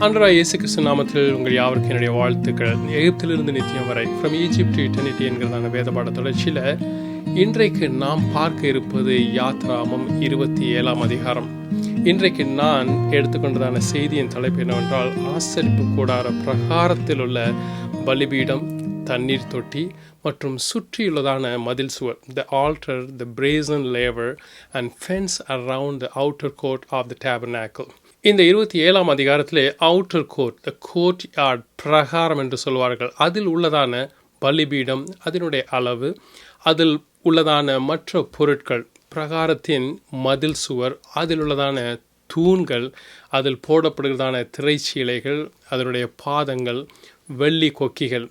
அன்றா இயேசு கிறிஸ்து நாமத்தில் உங்கள் யாவருக்கு என்னுடைய வாழ்த்துக்கள். எகிப்திலிருந்து நித்தியம் வரை ஃப்ரம் ஈஜிப்ட் இட்டர்னிட்டி என்கிறதான வேத பாட தொடர்ச்சியில் இன்றைக்கு நாம் பார்க்க இருப்பது யாத்ராமம் இருபத்தி ஏழாம் அதிகாரம். இன்றைக்கு நான் எடுத்துக்கொண்டதான செய்தியின் தலைப்பு என்னவென்றால் ஆசரிப்பு கூடார பிரகாரத்தில் உள்ள பலிபீடம் தண்ணீர் தொட்டி மற்றும் சுற்றியுள்ளதான மதில் சுவர் the altar the brazen laver and fence around the outer court of the tabernacle இந்த இருபத்தி ஏழாம் அதிகாரத்திலே outer court the courtyard பிரகாரம் என்று சொல்வார்கள். அதில் உள்ளதான பலிபீடம் அதனுடைய அளவு அதில் உள்ளதான மற்ற பொருட்கள் பிரகாரத்தின் மதில் சுவர் அதில் உள்ளதான தூண்கள் அதில் போடப்படுகிறதான திரைச்சீலைகள் அதனுடைய பாதங்கள் வெள்ளி கொக்கிகள்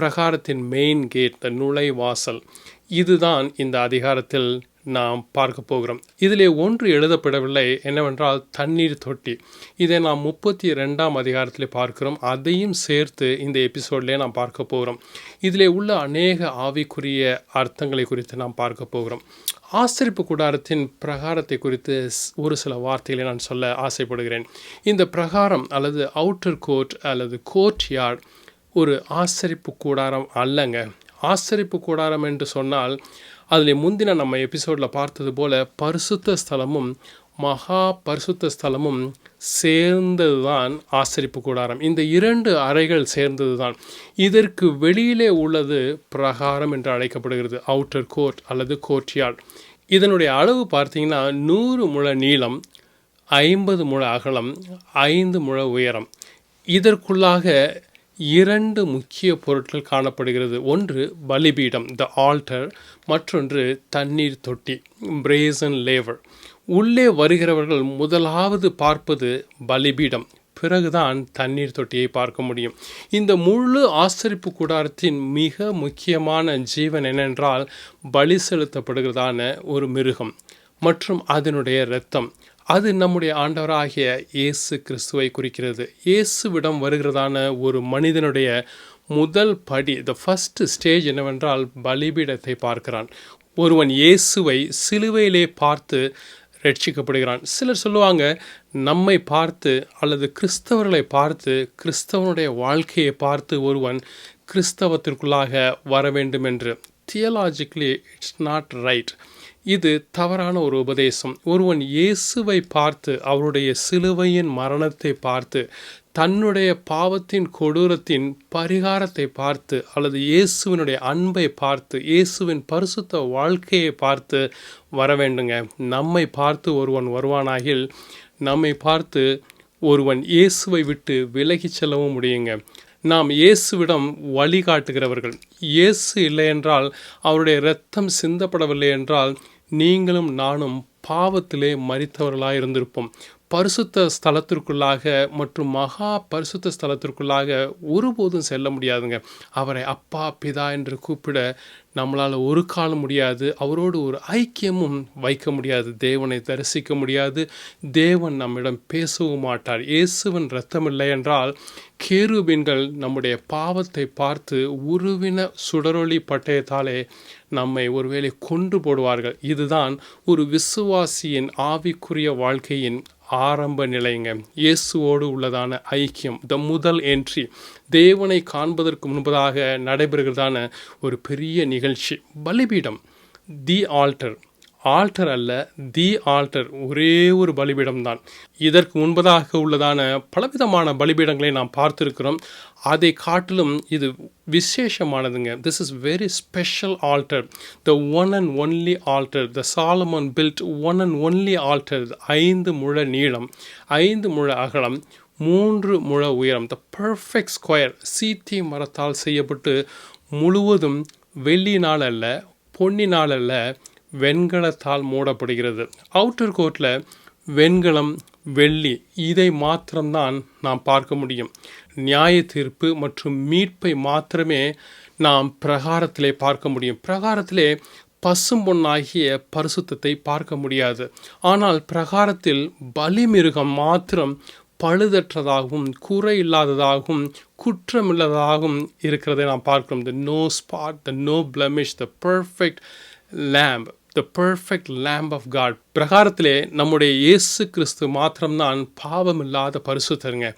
பிரகாரத்தின் மெயின் கேட் த நுழைவாசல். இதுதான் இந்த அதிகாரத்தில் நாம் பார்க்க போகிறோம். இதிலே ஒன்று எழுதப்படவில்லை. என்னவென்றால் தண்ணீர் தொட்டி. இதை நாம் முப்பத்தி ரெண்டாம் அதிகாரத்தில் பார்க்கிறோம். அதையும் சேர்த்து இந்த எபிசோட்லேயே நாம் பார்க்க போகிறோம். இதிலே உள்ள அநேக ஆவிக்குரிய அர்த்தங்களை குறித்து நாம் பார்க்க போகிறோம். ஆசிரிப்பு கூடாரத்தின் பிரகாரத்தை குறித்து ஒரு சில வார்த்தைகளை நான் சொல்ல ஆசைப்படுகிறேன். இந்த பிரகாரம் அல்லது அவுட்டர் கோர்ட் அல்லது கோர்ட் யார்ட் ஒரு ஆசரிப்பு கூடாரம் அல்லங்க. ஆசரிப்பு கூடாரம் என்று சொன்னால் அதில் முந்தின நம்ம எபிசோடில் பார்த்தது போல பரிசுத்த ஸ்தலமும் மகா பரிசுத்த ஸ்தலமும் சேர்ந்தது தான் ஆசரிப்பு கூடாரம். இந்த இரண்டு அறைகள் சேர்ந்தது தான் இதற்கு வெளியிலே உள்ளது பிரகாரம் என்று அழைக்கப்படுகிறது. அவுட்டர் கோர்ட் அல்லது கோர்ட்யார்ட் இதனுடைய அளவு பார்த்தீங்கன்னா நூறு முழ நீளம் ஐம்பது முழ அகலம் ஐந்து முழ உயரம். இதற்குள்ளாக இரண்டு முக்கிய பொருட்கள் காணப்படுகிறது. ஒன்று பலிபீடம் த ஆல்டர் மற்றொன்று தண்ணீர் தொட்டி பிரேசன் லேவர் உள்ளே வருகிறவர்கள் முதலாவது பார்ப்பது பலிபீடம். பிறகுதான் தண்ணீர் தொட்டியை பார்க்க முடியும். இந்த முழு ஆசரிப்பு கூடாரத்தின் மிக முக்கியமான ஜீவன் என்னென்றால் பலி செலுத்தப்படுகிறதான ஒரு மிருகம் மற்றும் அதனுடைய இரத்தம். அது நம்முடைய ஆண்டவராகிய இயேசு கிறிஸ்துவை குறிக்கிறது. இயேசுவிடம் வருகிறதான ஒரு மனிதனுடைய முதல் படி த ஃபஸ்ட் ஸ்டேஜ் என்னவென்றால் பலிபீடத்தை பார்க்கிறான். ஒருவன் இயேசுவை சிலுவையிலே பார்த்து ரட்சிக்கப்படுகிறான் சிலர் சொல்லுவாங்க நம்மை பார்த்து அல்லது கிறிஸ்தவர்களை பார்த்து கிறிஸ்தவனுடைய வாழ்க்கையை பார்த்து ஒருவன் கிறிஸ்தவத்திற்குள்ளாக வர வேண்டும் என்று தியலாஜிக்கலி இட்ஸ் நாட் ரைட் இது தவறான ஒரு உபதேசம். ஒருவன் இயேசுவை பார்த்து அவருடைய சிலுவையின் மரணத்தை பார்த்து தன்னுடைய பாவத்தின் கொடூரத்தின் பரிகாரத்தை பார்த்து அல்லது இயேசுவினுடைய அன்பை பார்த்து இயேசுவின் பரிசுத்த வாழ்க்கையை பார்த்து வர வேண்டுங்க. நம்மை பார்த்து ஒருவன் வருவானாகில் நம்மை பார்த்து ஒருவன் இயேசுவை விட்டு விலகி செல்லவும் முடியுங்க. நாம் இயேசுவிடம் வழிகாட்டுகிறவர்கள் இயேசு இல்லை என்றால் அவருடைய இரத்தம் சிந்தப்படவில்லை என்றால் நீங்களும் நானும் பாவத்திலே மறித்தவர்களாக இருந்திருப்போம் பரிசுத்த ஸ்தலத்திற்குள்ளாக மற்றும் மகா பரிசுத்த ஸ்தலத்திற்குள்ளாக ஒருபோதும் செல்ல முடியாதுங்க. அவரை அப்பா பிதா என்று கூப்பிட நம்மளால் ஒரு காலம் முடியாது. அவரோடு ஒரு ஐக்கியமும் வைக்க முடியாது. தேவனை தரிசிக்க முடியாது. தேவன் நம்மிடம் பேசவும் மாட்டார். இயேசுவின் ரத்தம் இல்லை என்றால் கேருபின்கள் நம்முடைய பாவத்தை பார்த்து உருவின சுடரொளி பட்டயத்தாலே நம்மை ஒருவேளை கொன்று போடுவார்கள். இதுதான் ஒரு விசுவாசியின் ஆவிக்குரிய வாழ்க்கையின் ஆரம்ப நிலைங்க. இயேசுவோடு உள்ளதான ஐக்கியம் த முதல் என்ட்ரி தேவனை காண்பதற்கு முன்பதாக நடைபெறுகிறதான ஒரு பெரிய நிகழ்ச்சி. பலிபீடம் தி ஆல்டர் ஆல்டர் அல்ல தி ஆல்டர் ஒரே ஒரு பலிபீடம்தான். இதற்கு முன்பதாக உள்ளதான பலவிதமான பலிபீடங்களை நாம் பார்த்துருக்கிறோம். அதை காட்டிலும் இது விசேஷமானதுங்க. This is very special altar the one and only altar the Solomon built one and only altar ஐந்து முழ நீளம் ஐந்து முழ அகலம் மூன்று முழ உயரம். த பர்ஃபெக்ட் ஸ்கொயர் சீத்தி மரத்தால் செய்யப்பட்டு முழுவதும் வெள்ளினால் அல்ல பொன்னினால் அல்ல வெண்கலத்தால் மூடப்படுகிறது. அவுட்டர் கோர்ட்டில் வெண்கலம் வெள்ளி இதை மாத்திரம்தான் நாம் பார்க்க முடியும். நியாய தீர்ப்பு மற்றும் மீட்பை மாத்திரமே நாம் பிரகாரத்திலே பார்க்க முடியும். பிரகாரத்திலே பசும்பொன்னாகிய பரிசுத்தத்தை பார்க்க முடியாது. ஆனால் பிரகாரத்தில் பலிமிருகம் மாத்திரம் பழுதற்றதாகவும் குறை இல்லாததாகவும் குற்றமில்லாததாகவும் இருக்கிறதை நாம் பார்க்கிறோம். The no spot the no blemish the perfect lamb the perfect lamb of God பிரகாரத்திலே நம்முடைய இயேசு கிறிஸ்து மாத்திரம்தான் பாவம் இல்லாத பரிசுத்தருங்க.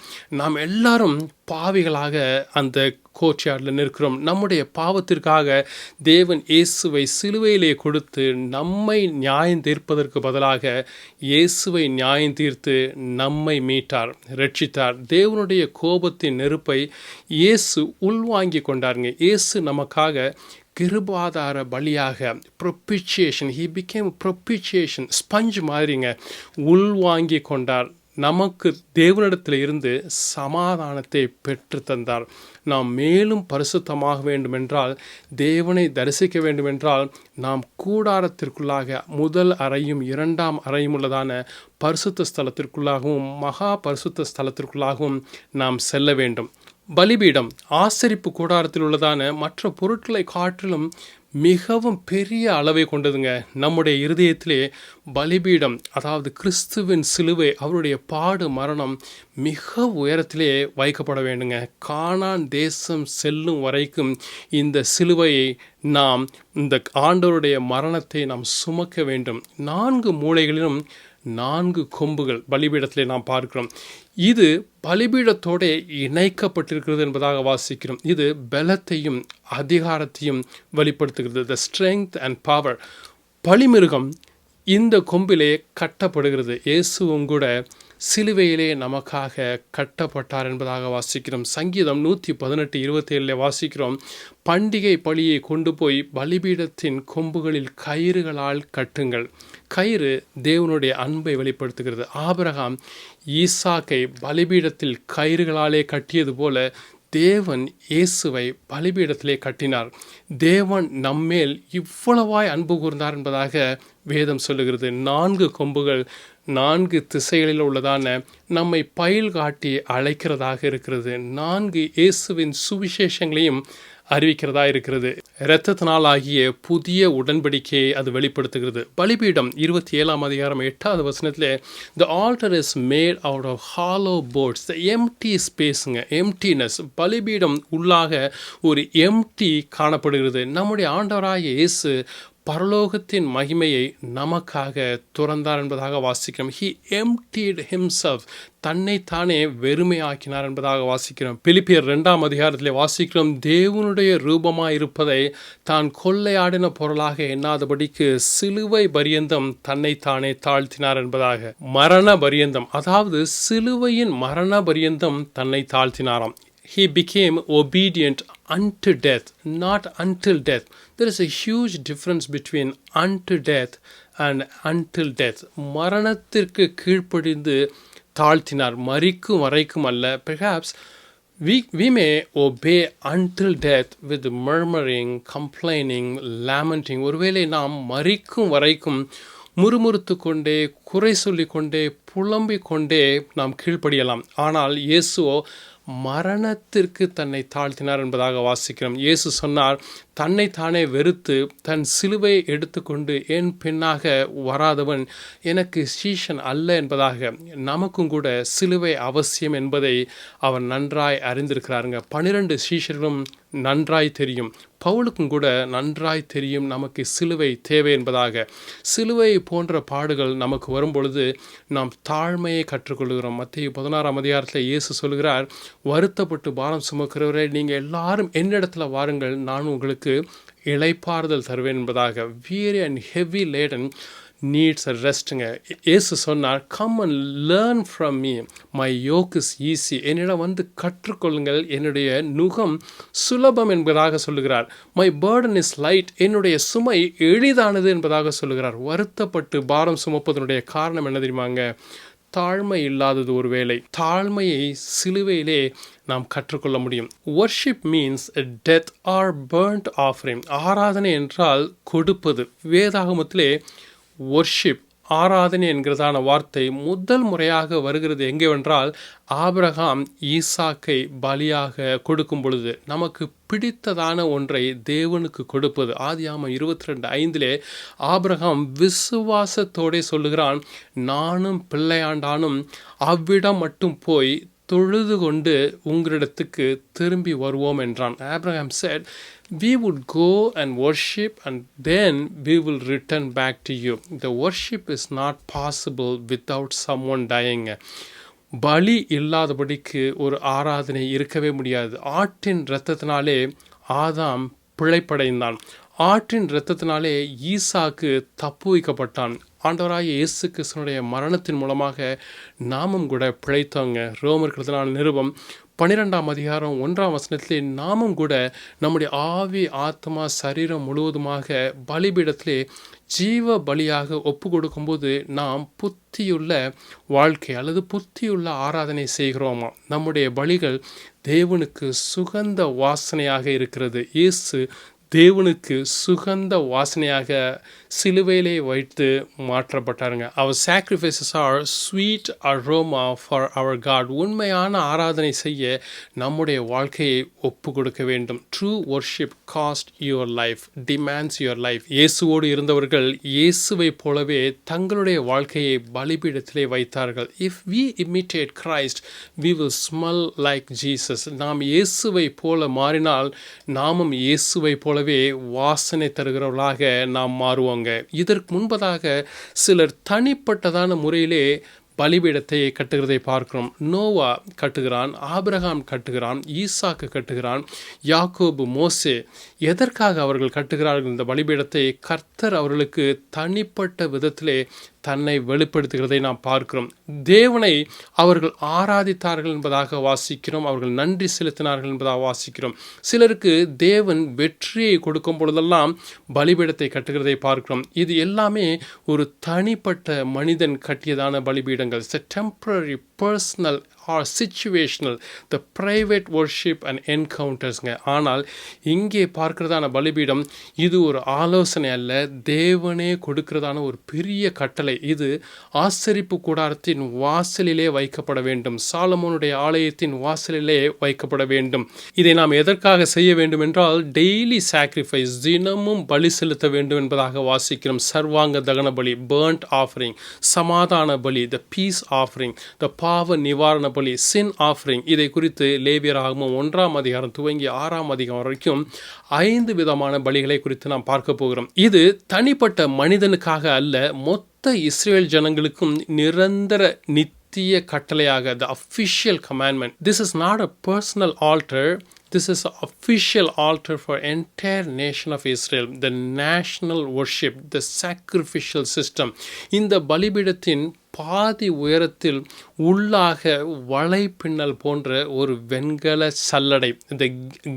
நாம் எல்லாரும் பாவிகளாக அந்த கோச்சியாடில் நிற்கிறோம். நம்முடைய பாவத்திற்காக தேவன் இயேசுவை சிலுவையிலே கொடுத்து நம்மை நியாயம் தீர்ப்பதற்கு பதிலாக இயேசுவை நியாயம் தீர்த்து நம்மை மீட்டார் ரட்சித்தார். தேவனுடைய கோபத்தின் நெருப்பை இயேசு உள்வாங்கி கொண்டாருங்க. இயேசு நமக்காக கிருபாதார பலியாக propitiation he became propitiation sponge மாதிரிங்க உள்வாங்கி கொண்டார். நமக்கு தேவனிடத்தில் இருந்து சமாதானத்தை பெற்று தந்தார். நாம் மேலும் பரிசுத்தமாக வேண்டுமென்றால் தேவனை தரிசிக்க வேண்டுமென்றால் நாம் கூடாரத்திற்குள்ளாக முதல் அறையும் இரண்டாம் அறையும் உள்ளதான பரிசுத்த ஸ்தலத்திற்குள்ளாகவும் மகா பரிசுத்த ஸ்தலத்திற்குள்ளாகவும் நாம் செல்ல வேண்டும். பலிபீடம் ஆசரிப்பு கூடாரத்தில் உள்ளதான மற்ற பொருட்களை காட்டிலும் மிகவும் பெரிய அளவை கொண்டதுங்க. நம்முடைய இருதயத்திலே பலிபீடம் அதாவது கிறிஸ்துவின் சிலுவை அவருடைய பாடு மரணம் மிக உயரத்திலே வைக்கப்பட வேண்டுங்க. காணான் தேசம் செல்லும் வரைக்கும் இந்த சிலுவையை நாம் இந்த ஆண்டவருடைய மரணத்தை நாம் சுமக்க வேண்டும். நான்கு மூலைகளிலும் நான்கு கொம்புகள் பலிபீடத்திலே நாம் பார்க்கிறோம். இது பலிபீடத்தோட இணைக்கப்பட்டிருக்கிறது என்பதாக வாசிக்கிறோம். இது பலத்தையும் அதிகாரத்தையும் வெளிப்படுத்துகிறது. த ஸ்ட்ரெங்க் அண்ட் பவர் பலிமிருகம் இந்த கொம்பிலே கட்டப்படுகிறது. இயேசுவும் கூட சிலுவையிலே நமக்காக கட்டப்பட்டார் என்பதாக வாசிக்கிறோம். சங்கீதம் நூற்றி பதினெட்டு இருபத்தேழில் வாசிக்கிறோம். பண்டிகை பழியை கொண்டு போய் பலிபீடத்தின் கொம்புகளில் கயிறுகளால் கட்டுங்கள். கயிறு தேவனுடைய அன்பை வெளிப்படுத்துகிறது. ஆபரகாம் ஈசாக்கை பலிபீடத்தில் கயிறுகளாலே கட்டியது போல தேவன் இயேசுவை பலிபீடத்திலே கட்டினார். தேவன் நம்மேல் இவ்வளவாய் அன்பு கூர்ந்தார் என்பதாக வேதம் சொல்லுகிறது. நான்கு கொம்புகள் நான்கு திசைகளில் உள்ளதான நம்மை பயில் காட்டி அழைக்கிறதாக இருக்கிறது. நான்கு இயேசுவின் சுவிசேஷங்களையும் அறிவிக்கிறதா இருக்கிறது. இரத்தத்தினால் ஆகிய புதிய உடன்படிக்கையை அது வெளிப்படுத்துகிறது. பலிபீடம் இருபத்தி ஏழாம் அதிகாரம் எட்டாவது வசனத்தில் the altar is made out of hollow boards the empty ஸ்பேஸுங்க emptiness பலிபீடம் உள்ளாக ஒரு எம்டி காணப்படுகிறது. நம்முடைய ஆண்டவராக இயேசு பரலோகத்தின் மகிமையை நமக்காக துறந்தார் என்பதாக வாசிக்கிறோம். ஹி எம்டீட் ஹிம்செல்ஃப் தன்னைத்தானே வெறுமையாக்கினார் என்பதாக வாசிக்கிறோம். பிலிப்பியர் ரெண்டாம் அதிகாரத்தில் வாசிக்கிறோம் தேவனுடைய ரூபமாக இருப்பதை தான் கொள்ளையாடின பொருளாக எண்ணாதபடிக்கு சிலுவை பரியந்தம் தன்னைத்தானே தாழ்த்தினார் என்பதாக. மரண பரியந்தம் அதாவது சிலுவையின் மரண பரியந்தம் தன்னை தாழ்த்தினாராம். He became obedient unto death, not until death. There is a huge difference between unto death and until death. மரணத்திற்கு கீழ்ப்படிந்து தாழ்த்தினார் மறிக்கும் வரைக்கும் அல்ல perhaps we, we may obey until death with murmuring, complaining, lamenting. ஒருவேளை நாம் மறிக்கும் வரைக்கும் முறுமுறுத்து கொண்டே குறை சொல்லிக்கொண்டே புலம்பிக் கொண்டே நாம் கீழ்ப்படியலாம் ஆனால் இயேசுவோ மரணத்திற்கு தன்னை தாழ்த்தினார் என்பதாக வாசிக்கிறோம். இயேசு சொன்னார் தன்னை தானே வெறுத்து தன் சிலுவையை எடுத்துக்கொண்டு என் பெண்ணாக வராதவன் எனக்கு சீஷன் அல்ல என்பதாக நமக்கும் கூட சிலுவை அவசியம் என்பதை அவர் நன்றாய் அறிந்திருக்கிறாருங்க. பனிரெண்டு சீஷர்களும் நன்றாய் தெரியும். பவுலுக்கும் கூட நன்றாய் தெரியும் நமக்கு சிலுவை தேவை என்பதாக. சிலுவை போன்ற பாடுகள் நமக்கு வரும்பொழுது நாம் தாழ்மையை கற்றுக்கொள்கிறோம். மத்திய பதினாறாம் அதிகாரத்தில் இயேசு சொல்கிறார் வருத்தப்பட்டு பாரம் சுமக்கிறவரை நீங்கள் எல்லாரும் என்னிடத்துல வாருங்கள் நான் உங்களுக்கு இளைப்பாறுதல் தருவேன் என்பதாக weary and heavy laden needs a ரெஸ்ட்டுங்க ஏசு சொன்னார் come and learn from me my yoke is easy என்னிடம் வந்து கற்றுக்கொள்ளுங்கள். என்னுடைய நுகம் சுலபம் என்பதாக சொல்லுகிறார். மை பேர்டன் இஸ் லைட் என்னுடைய சுமை எளிதானது என்பதாக சொல்லுகிறார். வருத்தப்பட்டு பாரம் சுமப்பதனுடைய காரணம் என்ன தெரியுமாங்க? தாழ்மை இல்லாதது ஒரு வேலை. தாழ்மையை சிலுவையிலே நாம் கற்றுக்கொள்ள முடியும். Worship means death or burnt offering ஆராதனை என்றால் கொடுப்பது. வேதாகமத்திலே ஒர்ஷிப் ஆராதனை என்கிறதான வார்த்தை முதல் முறையாக வருகிறது எங்கேவென்றால் ஆபிரகாம் ஈசாக்கை பலியாக கொடுக்கும் பொழுது. நமக்கு பிடித்ததான ஒன்றை தேவனுக்கு கொடுப்பது. ஆதியாம இருபத்தி ரெண்டு ஐந்திலே ஆபிரகாம் விசுவாசத்தோடே சொல்லுகிறான் நானும் பிள்ளையாண்டானும் அவ்விடம் மட்டும் போய் தொழுது கொண்டு உங்களிடத்துக்கு திரும்பி வருவோம் என்றான். Abraham said we would go and worship and then we will return back to you the worship is not possible without someone டயங்க பலி இல்லாதபடிக்கு ஒரு ஆராதனை இருக்கவே முடியாது. ஆட்டின் இரத்தத்தினாலே ஆதாம் பிழைப்படைந்தான். ஆற்றின் இரத்தத்தினாலே ஈசாக்கு தப்பு வைக்கப்பட்டான். ஆண்டவராக இயேசு கிறிஸ்தனுடைய மரணத்தின் மூலமாக நாமும் கூட பிழைத்தவங்க ரோமர் கிருத்தனான நிருபம் பன்னிரெண்டாம் அதிகாரம் ஒன்றாம் வசனத்திலே நாமும் கூட நம்முடைய ஆவி ஆத்மா சரீரம் முழுவதுமாக பலிபீடத்திலே ஜீவ பலியாக ஒப்பு கொடுக்கும்போது நாம் புத்தியுள்ள வாழ்க்கை அல்லது புத்தியுள்ள ஆராதனை செய்கிறோமா? நம்முடைய பலிகள் தேவனுக்கு சுகந்த வாசனையாக இருக்கிறது. இயேசு தேவனுக்கு சுகந்த வாசனையாக சிலுவையிலே வைத்து மாற்றப்பட்டாருங்க. அவர் sacrifices are sweet aroma for our God உண்மையான ஆராதனை செய்ய நம்முடைய வாழ்க்கையை ஒப்பு கொடுக்க வேண்டும். True worship cost your life demands your life இயேசுவோடு இருந்தவர்கள் இயேசுவை போலவே தங்களுடைய வாழ்க்கையை பலிபீடத்திலே வைத்தார்கள். If we imitate Christ we will smell like Jesus நாம் இயேசுவை போல மாறினால் நாமும் இயேசுவை போலவே வாசனை தருகிறவர்களாக நாம் மாறுவோங்க. இதற்கு முன்பதாக சிலர் தனிப்பட்டதான முறையிலே பலிபீடத்தை கட்டுகிறதை பார்க்கிறோம். நோவா கட்டுகிறான் ஆபிரகாம் கட்டுகிறான் ஈசாக்கு கட்டுகிறான் யாக்கோபு மோசே எதற்காக அவர்கள் கட்டுகிறார்கள்? இந்த பலிபீடத்தை கர்த்தர் அவர்களுக்கு தனிப்பட்ட விதத்திலே தன்னை வெளிப்படுத்துகிறதை நாம் பார்க்கிறோம். தேவனை அவர்கள் ஆராதித்தார்கள் என்பதாக வாசிக்கிறோம். அவர்கள் நன்றி செலுத்தினார்கள் என்பதாக வாசிக்கிறோம். சிலருக்கு தேவன் வெற்றியை கொடுக்கும் பொழுதெல்லாம் பலிபீடத்தை கட்டுகிறதை பார்க்கிறோம். இது எல்லாமே ஒரு தனிப்பட்ட மனிதன் கட்டியதான பலிபீடங்கள். Temporary personal or situational the private worship and என்கவுண்டர்ஸ்ங்க ஆனால் இங்கே பார்க்குறதான பலிபீடம் இது ஒரு ஆலோசனை அல்ல. தேவனே கொடுக்கிறதான ஒரு பெரிய கட்டளை. இது ஆசரிப்பு கூடாரத்தின் வாசலிலே வைக்கப்பட வேண்டும். சாலமோனுடைய ஆலயத்தின் வாசலிலே வைக்கப்பட வேண்டும். இதை நாம் எதற்காக செய்ய வேண்டும் என்றால் டெய்லி சாக்ரிஃபைஸ் தினமும் பலி செலுத்த வேண்டும் என்பதாக வாசிக்கிறோம். சர்வாங்க தகன பலி பேர்ன்ட் ஆஃபரிங் சமாதான பலி த பீஸ் ஆஃபரிங் த பாவ நிவாரண பலி சின் ஆஃபரிங் இதை குறித்து லேவியராகமும் ஒன்றாம் அதிகாரம் துவங்கி ஆறாம் அதிகாரம் வரைக்கும் ஐந்து விதமான பலிகளை குறித்து நாம் பார்க்க போகிறோம். இது தனிப்பட்ட மனிதனுக்காக அல்ல மொத்த இஸ்ரேல் ஜனங்களுக்கும் நிரந்தர நித்திய கட்டளையாக the official commandment this is not a personal altar This is an official altar for entire nation of Israel, the national worship, the sacrificial system. இந்த பலிபீடத்தின் பாதி உயரத்தில் உள்ளாக வலைப்பின்னல் போன்ற ஒரு வெண்கல சல்லடை இந்த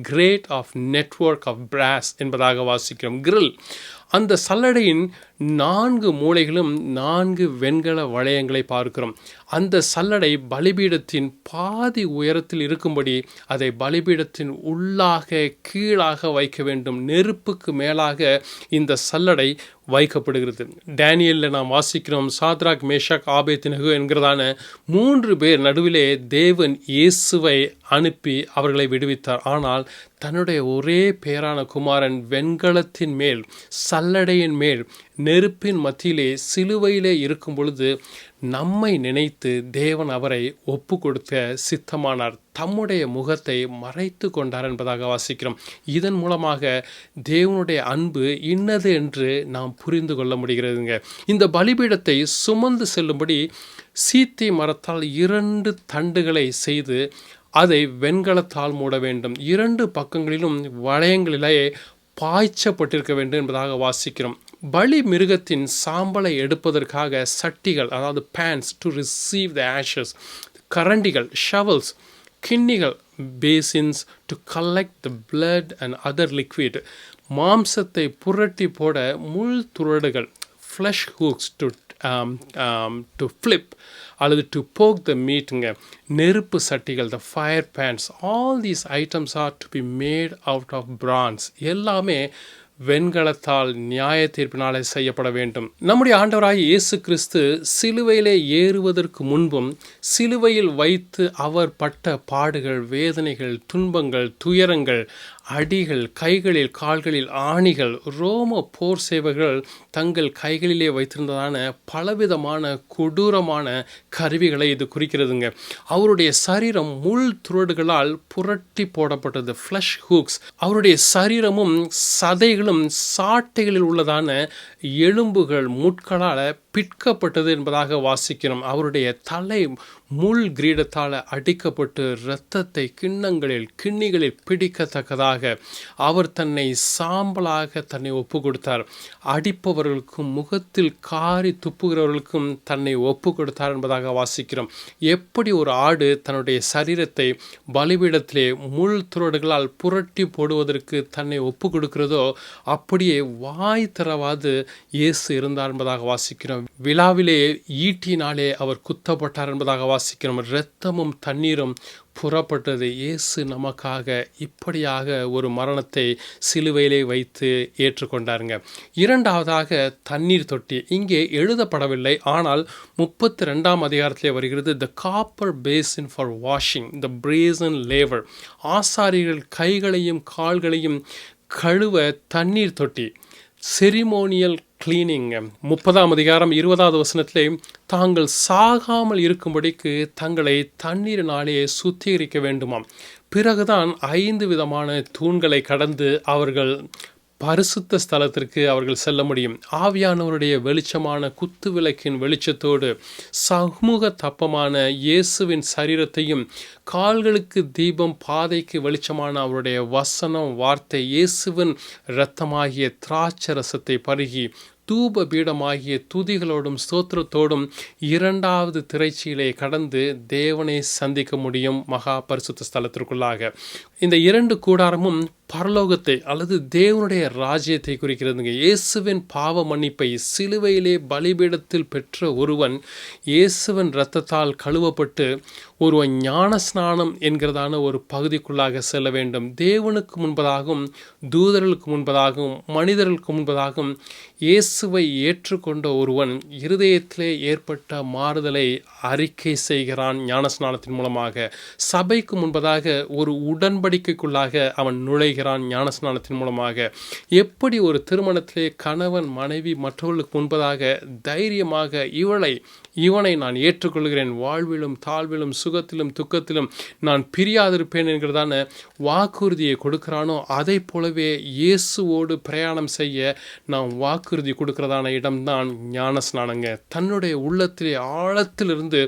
grate of network of brass என்பதாக வாசிக்கிறோம் கிரில் அந்த சல்லடையின் நான்கு மூலைகளும் நான்கு வெண்கல வளையங்களை பார்க்கிறோம். அந்த சல்லடை பலிபீடத்தின் பாதி உயரத்தில் இருக்கும்படி அதை பலிபீடத்தின் உள்ளாக கீழாக வைக்க வேண்டும். நெருப்புக்கு மேலாக இந்த சல்லடை வைக்கப்படுகிறது. டேனியலில் நாம் வாசிக்கிறோம் சாத்ராக் மேஷாக் ஆபேத்தினகு என்கிறதான மூன்று பேர் நடுவிலே தேவன் இயேசுவை அனுப்பி அவர்களை விடுவித்தார். ஆனால் தன்னுடைய ஒரே பேரான குமாரன் வெண்கலத்தின் மேல் சல்லடையின் மேல் நெருப்பின் மத்தியிலே சிலுவையிலே இருக்கும் பொழுது நம்மை நினைத்து தேவன் அவரை ஒப்பு கொடுக்க சித்தமானார். தம்முடைய முகத்தை மறைத்து கொண்டார் என்பதாக வாசிக்கிறோம். இதன் மூலமாக தேவனுடைய அன்பு இன்னது என்று நாம் புரிந்து கொள்ள முடிகிறதுங்க. இந்த பலிபீடத்தை சுமந்து செல்லும்படி சீத்தி மரத்தால் இரண்டு தண்டுகளை செய்து அதை வெண்கலத்தால் மூட வேண்டும். இரண்டு பக்கங்களிலும் வளையங்களிலே பாய்ச்சப்பட்டிருக்க வேண்டும் என்பதாக வாசிக்கிறோம். பலி மிருகத்தின் சாம்பலை எடுப்பதற்காக சட்டிகள் அதாவது pans to receive the ashes கரண்டிகள் shovels கிண்ணிகள் basins to collect the blood and other liquid மாம்சத்தை புரட்டி போட முள் துரடுகள் flesh hooks to to flip அல்லது டு போக் த மீட்டுங்க நெருப்பு சட்டிகள் the fire pans all these items are to be made out of bronze எல்லாமே வெண்கலத்தால் நியாய தீர்ப்பினாலே செய்யப்பட வேண்டும். நம்முடைய ஆண்டவராய் இயேசு கிறிஸ்து சிலுவையிலே ஏறுவதற்கு முன்பும் சிலுவையில் வைத்து அவர் பட்ட பாடுகள் வேதனைகள் துன்பங்கள் துயரங்கள் அடிகள் கைகளில் கால்களில் ஆணிகள் ரோம போர் சேவர்கள் தங்கள் கைகளிலே வைத்திருந்ததான பலவிதமான கொடூரமான கருவிகளை இது குறிக்கிறதுங்க. அவருடைய சரீரம் முள் துரடுகளால் புரட்டி போடப்பட்டது ஃப்ளஷ் ஹூக்ஸ் அவருடைய சரீரமும் சதைகளும் சாட்டைகளில் உள்ளதான எலும்புகள் முட்களால் பிற்கப்பட்டது என்பதாக வாசிக்கிறோம். அவருடைய தலை முள் கிரீடத்தால் அடிக்கப்பட்டு இரத்தத்தை கிண்ணங்களில் கிண்ணிகளில் பிடிக்கத்தக்கதாக அவர் தன்னை சாம்பலாக தன்னை ஒப்பு கொடுத்தார் அடிப்பவர்களுக்கும் முகத்தில் காரி துப்புகிறவர்களுக்கும் தன்னை ஒப்பு கொடுத்தார் என்பதாக வாசிக்கிறோம். எப்படி ஒரு ஆடு தன்னுடைய சரீரத்தை பலிபீடத்திலே முள் துறடுகளால் புரட்டி போடுவதற்கு தன்னை ஒப்பு கொடுக்கிறதோ அப்படியே வாய் தரவாது இயேசு இருந்தார் என்பதாக வாசிக்கிறோம். விழாவிலே ஈட்டினாலே அவர் குத்தப்பட்டார் என்பதாக வாசிக்கிறோம். இரத்தமும் தண்ணீரும் புறப்பட்டது. இயேசு நமக்காக இப்படியாக ஒரு மரணத்தை சிலுவையிலே வைத்து ஏற்றுக்கொண்டாருங்க. இரண்டாவதாக தண்ணீர் தொட்டி. இங்கே எழுதப்படவில்லை. ஆனால் முப்பத்தி ரெண்டாம் அதிகாரத்திலே வருகிறது. The copper basin for washing the brazen laver ஆசாரிகள் கைகளையும் கால்களையும் கழுவ தண்ணீர் தொட்டி. செரிமோனியல் கிளீனிங் um, முப்பதாம் அதிகாரம் இருபதாவது வசனத்திலே தாங்கள் சாகாமல் இருக்கும்படிக்கு தங்களை தண்ணீரினாலே சுத்திகரிக்க வேண்டுமாம். பிறகுதான் ஐந்து விதமான தூண்களை கடந்து அவர்கள் பரிசுத்த ஸ்தலத்திற்கு அவர்கள் செல்ல முடியும். ஆவியானவருடைய வெளிச்சமான குத்து விளக்கின் வெளிச்சத்தோடு சமூக தப்பமான இயேசுவின் சரீரத்தையும் கால்களுக்கு தீபம் பாதைக்கு வெளிச்சமான அவருடைய வசனம் வார்த்தை இயேசுவின் இரத்தமாகிய திராட்ச ரசத்தை பருகி தூப பீடமாகிய துதிகளோடும் ஸ்தோத்திரத்தோடும் இரண்டாவது திரைச்சியிலே கடந்து தேவனை சந்திக்க முடியும் மகா பரிசுத்த ஸ்தலத்திற்குள்ளாக. இந்த இரண்டு கூடாரமும் பரலோகத்தை அல்லது தேவனுடைய ராஜ்யத்தை குறிக்கிறதுங்க. இயேசுவின் பாவ மன்னிப்பை சிலுவையிலே பலிபீடத்தில் பெற்ற ஒருவன் இயேசுவின் இரத்தத்தால் கழுவப்பட்டு ஒருவன் ஞான ஸ்நானம் என்கிறதான ஒரு பகுதிக்குள்ளாக செல்ல வேண்டும். தேவனுக்கு முன்பதாகவும் தூதர்களுக்கு முன்பதாகவும் மனிதர்களுக்கு முன்பதாகவும் இயேசுவை ஏற்றுக்கொண்ட ஒருவன் இருதயத்திலே ஏற்பட்ட மாறுதலை அறிக்கை செய்கிறான் ஞானஸ்நானத்தின் மூலமாக. சபைக்கு முன்பதாக ஒரு உடன்படிக்கைக்குள்ளாக அவன் நுழை நுழைகிறான் ஞானஸ்நானத்தின் மூலமாக. எப்படி ஒரு திருமணத்திலே கணவன் மனைவி மற்றவர்களுக்கு முன்பதாக தைரியமாக இவளை இவனை நான் ஏற்றுக்கொள்கிறேன். வாழ்விலும் தாழ்விலும் சுகத்திலும் துக்கத்திலும் நான் பிரியாதிருப்பேன் என்கிறதான வாக்குறுதியை கொடுக்கிறானோ அதை போலவே இயேசுவோடு பிரயாணம் செய்ய நாம் வாக்குறுதி கொடுக்கிறதான இடம்தான் ஞான ஸ்நானங்க தன்னுடைய உள்ளத்திலே ஆழத்திலிருந்து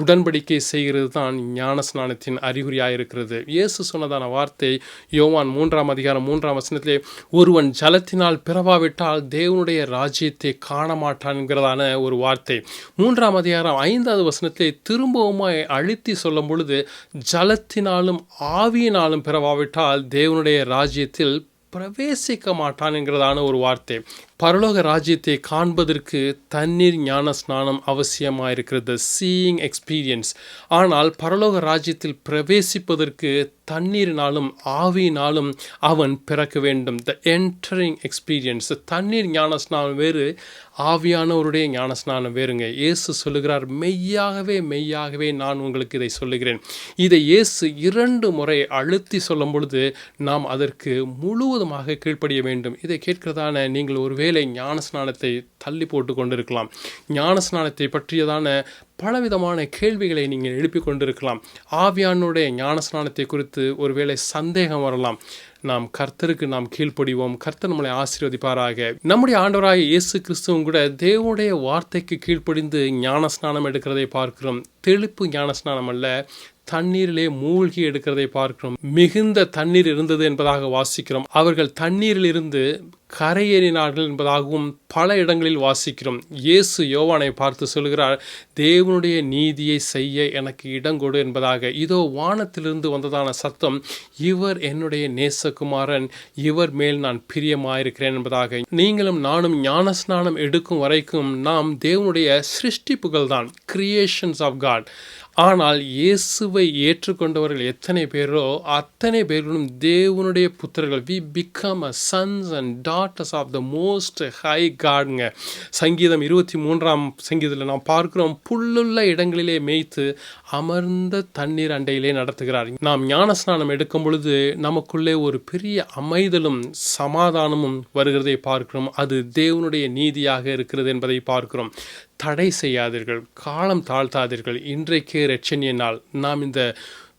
உடன்படிக்கை செய்கிறது தான் ஞான ஸ்நானத்தின் அறிகுறியாக இருக்கிறது இயேசு சொன்னதான வார்த்தை யோவான் மூன்றாம் அதிகாரம் மூன்றாம் வசனத்திலே ஒருவன் ஜலத்தினால் பிறவாவிட்டால் தேவனுடைய ராஜ்யத்தை காண மாட்டான் என்கிறதான ஒரு வார்த்தை. மூன்றாம் மூன்றாம் அதிகாரம் ஐந்தாவது வசனத்தை திரும்பவுமாய் அழுத்தி சொல்லும் பொழுது ஜலத்தினாலும் ஆவியினாலும் பிறவாவிட்டால் தேவனுடைய ராஜ்யத்தில் பிரவேசிக்க மாட்டான் என்கிறதான ஒரு வார்த்தை. பரலோக ராஜ்யத்தை காண்பதற்கு தண்ணீர் ஞான ஸ்நானம் அவசியமாக இருக்கிறது சீயிங் எக்ஸ்பீரியன்ஸ் ஆனால் பரலோக ராஜ்யத்தில் பிரவேசிப்பதற்கு தண்ணீரினாலும் ஆவியினாலும் அவன் பிறக்க வேண்டும். த என்டரிங் எக்ஸ்பீரியன்ஸ் தண்ணீர் ஞானஸ்நானம் வேறு ஆவியானவருடைய ஞானஸ்நானம் வேறுங்க. இயேசு சொல்லுகிறார் மெய்யாகவே மெய்யாகவே நான் உங்களுக்கு இதை சொல்லுகிறேன். இதை இயேசு இரண்டு முறை அழுத்தி சொல்லும் பொழுது நாம் அதற்கு முழுவதுமாக கீழ்ப்படிய வேண்டும். இதை கேட்கிறதான நீங்கள் ஒருவேளை ஞானஸ்நானத்தை தள்ளி போட்டு கொண்டிருக்கலாம். ஞானஸ்நானத்தை பற்றியதான பலவிதமான கேள்விகளை நீங்கள் எழுப்பிக் கொண்டிருக்கலாம். ஆவியானுடைய ஞானஸ்நானத்தை குறித்து ஒருவேளை சந்தேகம் வரலாம். நாம் கர்த்தருக்கு நாம் கீழ்ப்படிவோம். கர்த்தர் நம்மளை ஆசீர்வதிப்பாராக. நம்முடைய ஆண்டவராக இயேசு கிறிஸ்துவும் கூட தேவனுடைய வார்த்தைக்கு கீழ்ப்படிந்து ஞானஸ்நானம் எடுக்கிறதை பார்க்கிறோம். தெளிப்பு ஞானஸ்நானம் அல்ல தண்ணீரிலே மூழ்கி எடுக்கிறதை பார்க்கிறோம். மிகுந்த தண்ணீர் இருந்தது என்பதாக வாசிக்கிறோம். அவர்கள் தண்ணீரில் இருந்து கரையேறினார்கள் என்பதாகவும் பல இடங்களில் வாசிக்கிறோம். இயேசு யோவானை பார்த்து சொல்கிறார் தேவனுடைய நீதியை செய்ய எனக்கு இடம் கொடு என்பதாக. இதோ வானத்திலிருந்து வந்ததான சத்தம் இவர் என்னுடைய நேசகுமாரன் இவர் மேல் நான் பிரியமாயிருக்கிறேன் என்பதாக. நீங்களும் நானும் ஞானஸ்நானம் எடுக்கும் வரைக்கும் நாம் தேவனுடைய சிருஷ்டிப்புகள் தான் கிரியேஷன்ஸ் ஆஃப் காட் ஆனால் இயேசுவை ஏற்றுக்கொண்டவர்கள் எத்தனை பேரோ அத்தனை பேர்களும் தேவனுடைய புத்திரர்கள். We become a sons and daughters of the most high காடுங்க சங்கீதம் இருபத்தி மூன்றாம் சங்கீதத்தில் நாம் பார்க்கிறோம் புல்லுள்ள இடங்களிலே மேய்த்து அமர்ந்த தண்ணீர் அண்டையிலே நடத்துகிறார். நாம் ஞானஸ்நானம் எடுக்கும் பொழுது நமக்குள்ளே ஒரு பெரிய அமைதலும் சமாதானமும் வருகிறதை பார்க்கிறோம். அது தேவனுடைய நீதியாக இருக்கிறது என்பதை பார்க்கிறோம். தடை செய்யாதீர்கள் காலம் தாழ்த்தாதீர்கள். இன்றைக்கே ரட்சணிய நாள் நாம் இந்த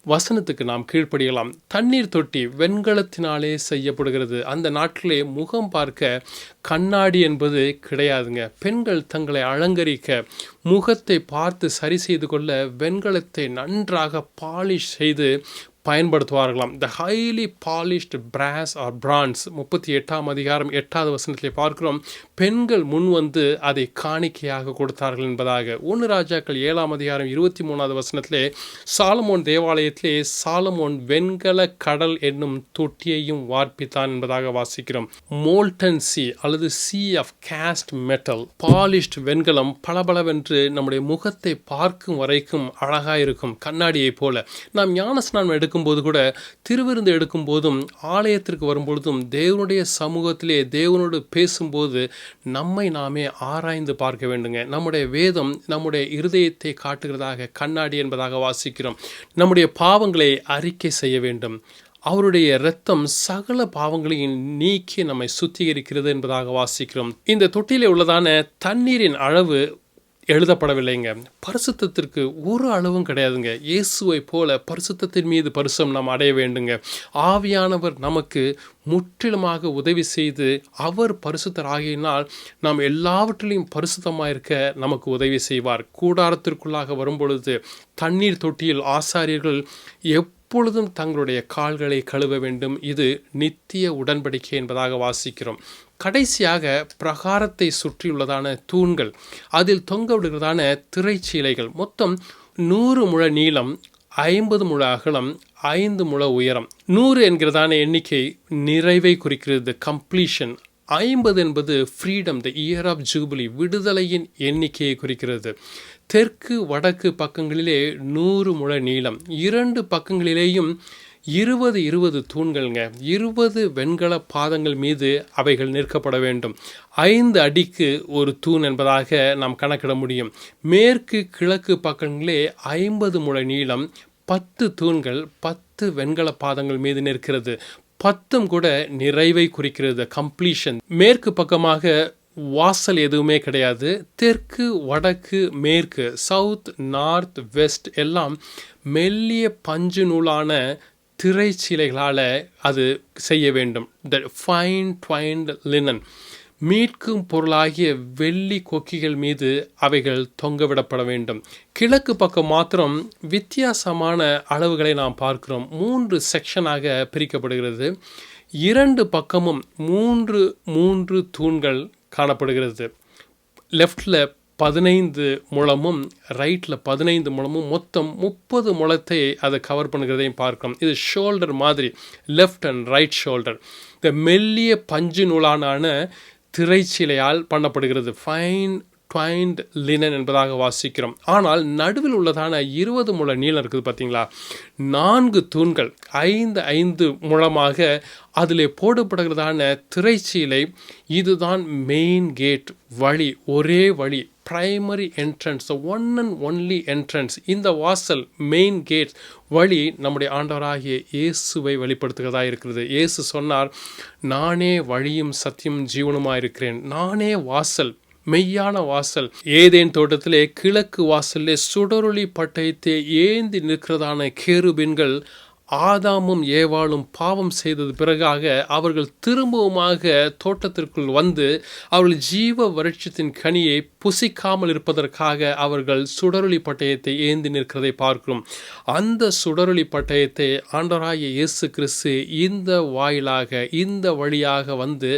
வசனத்துக்கு நாம் கீழ்ப்படியலாம். தண்ணீர் தொட்டி வெண்கலத்தினாலே செய்யப்படுகிறது. அந்த நாட்டிலே முகம் பார்க்க கண்ணாடி என்பது கிடையாதுங்க. பெண்கள் தங்களை அலங்கரிக்க முகத்தை பார்த்து சரி செய்து கொள்ள வெண்கலத்தை நன்றாக பாலிஷ் செய்து பயன்படுத்துவார்களாம். The highly polished brass or bronze முப்பத்தி எட்டாம் அதிகாரம் எட்டாவது வசனத்திலே பார்க்கிறோம். பெண்கள் முன் வந்து அதை காணிக்கையாக கொடுத்தார்கள் என்பதாக. ஒன்று ராஜாக்கள் ஏழாம் அதிகாரம் இருபத்தி மூணாவது வசனத்திலே சாலமோன் தேவாலயத்திலே சாலமோன் வெண்கல கடல் என்னும் தொட்டியையும் வார்ப்பித்தான் என்பதாக வாசிக்கிறோம். Molten sea or sea of cast metal. Polished வெண்கலம் பளபளவென்று நம்முடைய முகத்தை பார்க்கும் வரைக்கும் அழகாக இருக்கும் கண்ணாடியைப் போல. நாம் ஞானஸ்நானம் எடுக்கும்போது கூட திருவிருந்து எடுக்கும் போதும் ஆலயத்திற்கு வரும்பொழுதும் தேவனுடைய சமூகத்திலே தேவனோடு பேசும்போது நம்மை நாமே ஆராய்ந்து பார்க்க வேண்டுங்க. நம்முடைய வேதம் நம்முடைய இருதயத்தை காட்டுகிறதாக கண்ணாடி என்பதாக வாசிக்கிறோம். நம்முடைய பாவங்களை அறிக்கை செய்ய வேண்டும். அவருடைய இரத்தம் சகல பாவங்களையும் நீக்கி நம்மை சுத்திகரிக்கிறது என்பதாக வாசிக்கிறோம். இந்த தொட்டியிலே உள்ளதான தண்ணீரின் அளவு எழுதப்படவில்லைங்க. பரிசுத்தத்திற்கு ஒரு அளவும் கிடையாதுங்க. இயேசுவை போல பரிசுத்தத்தின் மீது பரிசம் நாம் அடைய வேண்டுங்க. ஆவியானவர் நமக்கு முற்றிலுமாக உதவி செய்து அவர் பரிசுத்தர் ஆகியினால் நாம் எல்லாவற்றிலையும் பரிசுத்தமாக இருக்க நமக்கு உதவி செய்வார். கூடாரத்திற்குள்ளாக வரும்பொழுது தண்ணீர் தொட்டியில் ஆசாரியர்கள் எப்பொழுதும் தங்களுடைய கால்களை கழுவ வேண்டும். இது நித்திய உடன்படிக்கை என்பதாக வாசிக்கிறோம். கடைசியாக பிரகாரத்தை சுற்றியுள்ளதான தூண்கள் அதில் தொங்க விடுகிறதான திரைச்சீலைகள். மொத்தம் நூறு முழ நீளம் ஐம்பது முழ அகலம் ஐந்து முழ உயரம். நூறு என்கிறதான எண்ணிக்கை நிறைவை குறிக்கிறது. கம்ப்ளீஷன் ஐம்பது என்பது freedom the year of jubilee விடுதலையின் எண்ணிக்கையை குறிக்கிறது. தெற்கு வடக்கு பக்கங்களிலே நூறு முழ நீளம். இரண்டு பக்கங்களிலேயும் இருபது இருபது தூண்கள்ங்க. இருபது வெண்கல பாதங்கள் மீது அவைகள் நிற்கப்பட வேண்டும். ஐந்து அடிக்கு ஒரு தூண் என்பதாக நாம் கணக்கிட முடியும். மேற்கு கிழக்கு பக்கங்களே ஐம்பது முழ நீளம் பத்து தூண்கள் பத்து வெண்கல பாதங்கள் மீது நிற்கிறது. பத்தும் கூட நிறைவை குறிக்கிறது கம்ப்ளீஷன் மேற்கு பக்கமாக வாசல் எதுவுமே கிடையாது. தெற்கு வடக்கு மேற்கு சவுத் நார்த் வெஸ்ட் எல்லாம் மெல்லிய பஞ்சு நூலான திரைச்சீலைகளால் அது செய்ய வேண்டும். த ஃபைன் ட்வைன்ட் லினன் மீட்கும் பொருளாகிய வெள்ளி கொக்கிகள் மீது அவைகள் தொங்கவிடப்பட வேண்டும். கிழக்கு பக்கம் மாத்திரம் வித்தியாசமான அளவுகளை நாம் பார்க்கிறோம். மூன்று செக்ஷனாக பிரிக்கப்படுகிறது. இரண்டு பக்கமும் மூன்று மூன்று தூண்கள் காணப்படுகிறது. லெஃப்டில் பதினைந்து முழமும் ரைட்டில் பதினைந்து முழமும் மொத்தம் முப்பது முழத்தை அதை கவர் பண்ணுகிறதையும் பார்க்கிறோம். இது ஷோல்டர் மாதிரி லெஃப்ட் அண்ட் ரைட் ஷோல்டர் இந்த மெல்லிய பஞ்சு நூலான திரைச்சிலையால் பண்ணப்படுகிறது. ஃபைன் ட்வைண்ட் லினன் என்பதாக வாசிக்கிறோம். ஆனால் நடுவில் உள்ளதான இருபது முழ நீளம் இருக்குது பார்த்தீங்களா? நான்கு தூண்கள் ஐந்து ஐந்து முழமாக அதில் போடப்படுகிறதான திரைச்சீலை இதுதான் மெயின் கேட் வழி ஒரே வழி primary entrance one and only entrance இந்த வாசல் மெயின் கேட் வழி நம்முடைய ஆண்டவராகிய இயேசுவை வெளிப்படுத்துகிறதா இருக்கிறது. இயேசு சொன்னார் நானே வழியும் சத்தியம் ஜீவனுமாக இருக்கிறேன். நானே வாசல் மெய்யான வாசல். ஏதேன் தோட்டத்திலே கிழக்கு வாசல்லே சுடரொளி பட்டயத்தை ஏந்தி நிற்கிறதான கேருபின்கள் ஆதாமும் ஏவாளும் பாவம் செய்தது பிறகாக அவர்கள் திரும்பவுமாக தோட்டத்திற்குள் வந்து அவர்கள் ஜீவ வருட்சத்தின் கனியை புசிக்காமல் இருப்பதற்காக அவர்கள் சுடரொளி பட்டயத்தை ஏந்தி நிற்கிறதை பார்க்கிறோம். அந்த சுடரொளி பட்டயத்தை ஆண்டராய இயேசு கிறிஸ்து இந்த வாயிலாக இந்த வழியாக வந்து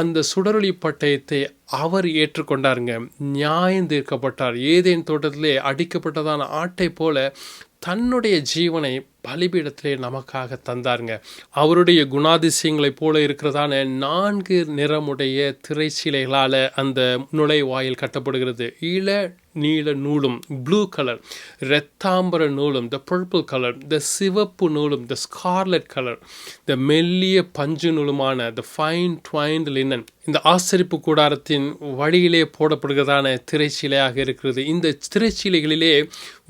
அந்த சுடரொளி பட்டயத்தை அவர் ஏற்றுக்கொண்டாருங்க. நியாயம் தீர்க்கப்பட்டார். ஏதேன் தோட்டத்திலே அடிக்கப்பட்டதான ஆட்டை போல தன்னுடைய ஜீவனை பலிபீடத்திலே நமக்காக தந்தாருங்க. அவருடைய குணாதிசயங்களைப் போல இருக்கிறதான நான்கு நிறமுடைய திரைச்சிலைகளால் அந்த நுழைவாயில் கட்டப்படுகிறது. இள நீல நூலும் ப்ளூ கலர் இரத்தாம்பர நூலும் த பர்பிள் கலர் த சிவப்பு நூலும் த ஸ்கார்லெட் கலர் த மெல்லிய பஞ்சு நூலுமான த ஃபைன் ட்வைண்ட் லினன் இந்த ஆசரிப்பு கூடாரத்தின் வழியிலே போடப்படுகிறதான திரைச்சீலையாக இருக்கிறது. இந்த திரைச்சீலைகளிலே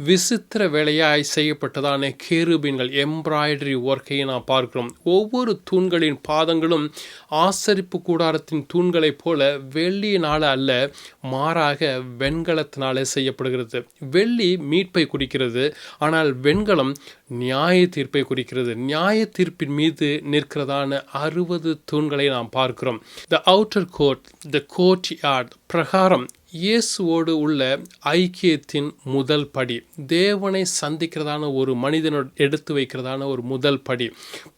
விசித்திர வேலையாய் செய்யப்பட்டதான கேருபீன்கள் எம்ப்ராய்டரி ஒர்க்கையை நாம் பார்க்கிறோம். ஒவ்வொரு தூண்களின் பாதங்களும் ஆசரிப்பு கூடாரத்தின் தூண்களைப் போல வெள்ளியினால் அல்ல மாறாக வெண்கலத்தினால் செய்யப்படுகிறது. வெள்ளி மீட்பை குறிக்கிறது. ஆனால் வெண்கலம் நியாய தீர்ப்பை குறிக்கிறது. நியாய தீர்ப்பின் மீது நிற்கிறதான அறுபது தூண்களை நாம் பார்க்கிறோம். The outer court the courtyard பிரகாரம் இயேசுவோடு உள்ள ஐக்கியத்தின் முதல் படி. தேவனை சந்திக்கிறதான ஒரு மனிதனோட எடுத்து வைக்கிறதான ஒரு முதல் படி.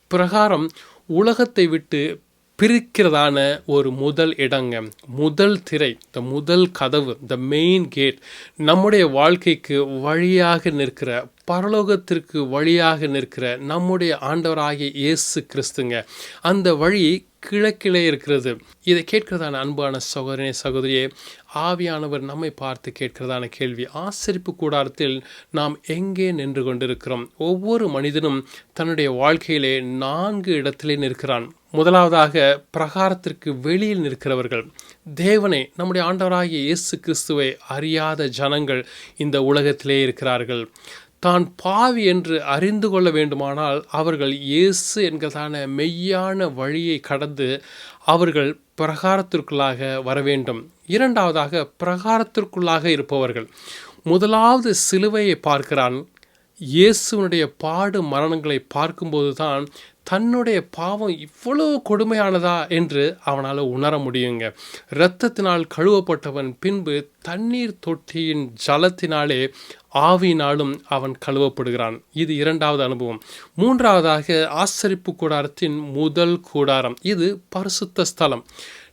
பிரகாரம் உலகத்தை விட்டு பிரிக்கிறதான ஒரு முதல் இடங்க. முதல் திரை த முதல் கதவு த மெயின் கேட் நம்முடைய வாழ்க்கைக்கு வழியாக நிற்கிற பரலோகத்திற்கு வழியாக நிற்கிற நம்முடைய ஆண்டவராகிய இயேசு கிறிஸ்துங்க. அந்த வழி கிழக்கிலே இருக்கிறது. இதை கேட்கிறதான அன்பான சகோதரனே சகோதரியே ஆவியானவர் நம்மை பார்த்து கேட்கிறதான கேள்வி. ஆசரிப்பு கூடாரத்தில் நாம் எங்கே நின்று கொண்டிருக்கிறோம்? ஒவ்வொரு மனிதனும் தன்னுடைய வாழ்க்கையிலே நான்கு இடத்திலே நிற்கிறான். முதலாவதாக பிரகாரத்திற்கு வெளியில் நிற்கிறவர்கள். தேவனை நம்முடைய ஆண்டவராகிய இயேசு கிறிஸ்துவை அறியாத ஜனங்கள் இந்த உலகத்திலே இருக்கிறார்கள். தான் பாவி என்று அறிந்து கொள்ள வேண்டுமானால் அவர்கள் இயேசு என்கிறதான மெய்யான வழியை கடந்து அவர்கள் பிரகாரத்திற்குள்ளாக வர வேண்டும். இரண்டாவதாக பிரகாரத்திற்குள்ளாக இருப்பவர்கள். முதலாவது சிலுவையை பார்க்கிறான். இயேசுவனுடைய பாடு மரணங்களை பார்க்கும்போது தான் தன்னுடைய பாவம் இவ்வளோ கொடுமையானதா என்று அவனால் உணர முடியுங்க. இரத்தத்தினால் கழுவப்பட்டவன் பின்பு தண்ணீர் தொட்டியின் ஜலத்தினாலே ஆவியினாலும் அவன் கழுவப்படுகிறான். இது இரண்டாவது அனுபவம். மூன்றாவதாக ஆசரிப்பு கூடாரத்தின் முதல் கூடாரம். இது பரிசுத்த ஸ்தலம்.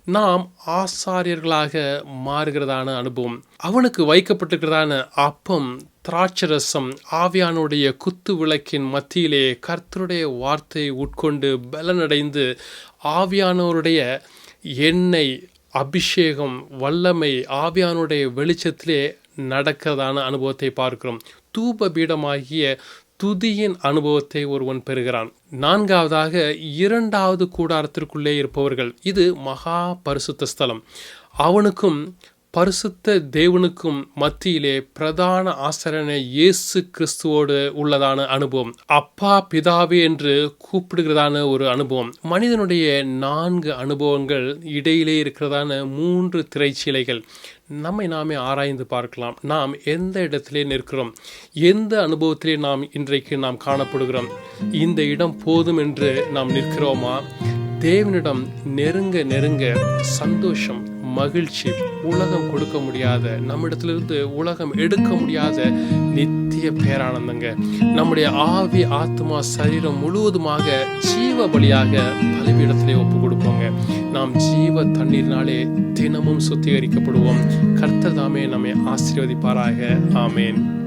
நாம் ஆசாரியர்களாக மாறுகிறதான அனுபவம். அவனுக்கு வைக்கப்பட்டிருக்கிறதான அப்பம் திராட்சரசம் ஆவியானுடைய குத்து விளக்கின் மத்தியிலே கர்த்தருடைய வார்த்தையை உட்கொண்டு பலனடைந்து ஆவியானோருடைய எண்ணெய் அபிஷேகம் வல்லமை ஆவியானுடைய வெளிச்சத்திலே நடக்கிறதான அனுபவத்தை பார்க்கிறோம். தூப பீடமாகிய துதியின் அனுபவத்தை ஒருவன் பெறுகிறான். நான்காவதாக இரண்டாவது கூடாரத்திற்குள்ளே இருப்பவர்கள். இது மகா பரிசுத்த ஸ்தலம். அவனுக்கும் பரிசுத்த தேவனுக்கும் மத்தியிலே பிரதான ஆசரண இயேசு கிறிஸ்துவோடு உள்ளதான அனுபவம். அப்பா பிதாவே என்று கூப்பிடுகிறதான ஒரு அனுபவம். மனிதனுடைய நான்கு அனுபவங்கள் இடையிலே இருக்கிறதான மூன்று திரைச்சீலைகள். நம்மை நாமே ஆராய்ந்து பார்க்கலாம். நாம் எந்த இடத்திலே நிற்கிறோம்? எந்த அனுபவத்திலே நாம் இன்றைக்கு நாம் காணப்படுகிறோம்? இந்த இடம் போதும் என்று நாம் நிற்கிறோமா? தேவனிடம் நெருங்க நெருங்க சந்தோஷம் மகிழ்ச்சி உலகம் கொடுக்க முடியாத நம்மிடத்திலிருந்து உலகம் எடுக்க முடியாத நித்திய பேரானந்தங்க. நம்முடைய ஆவி ஆத்மா சரீரம் முழுவதுமாக ஜீவ பலியாக பலிபீடத்திலே ஒப்பு கொடுப்போங்க நாம் ஜீவ தண்ணீரினாலே தினமும் சுத்திகரிக்கப்படுவோம். கர்த்தர் தாமே நம்மை ஆசீர்வதிப்பாராக. ஆமேன்.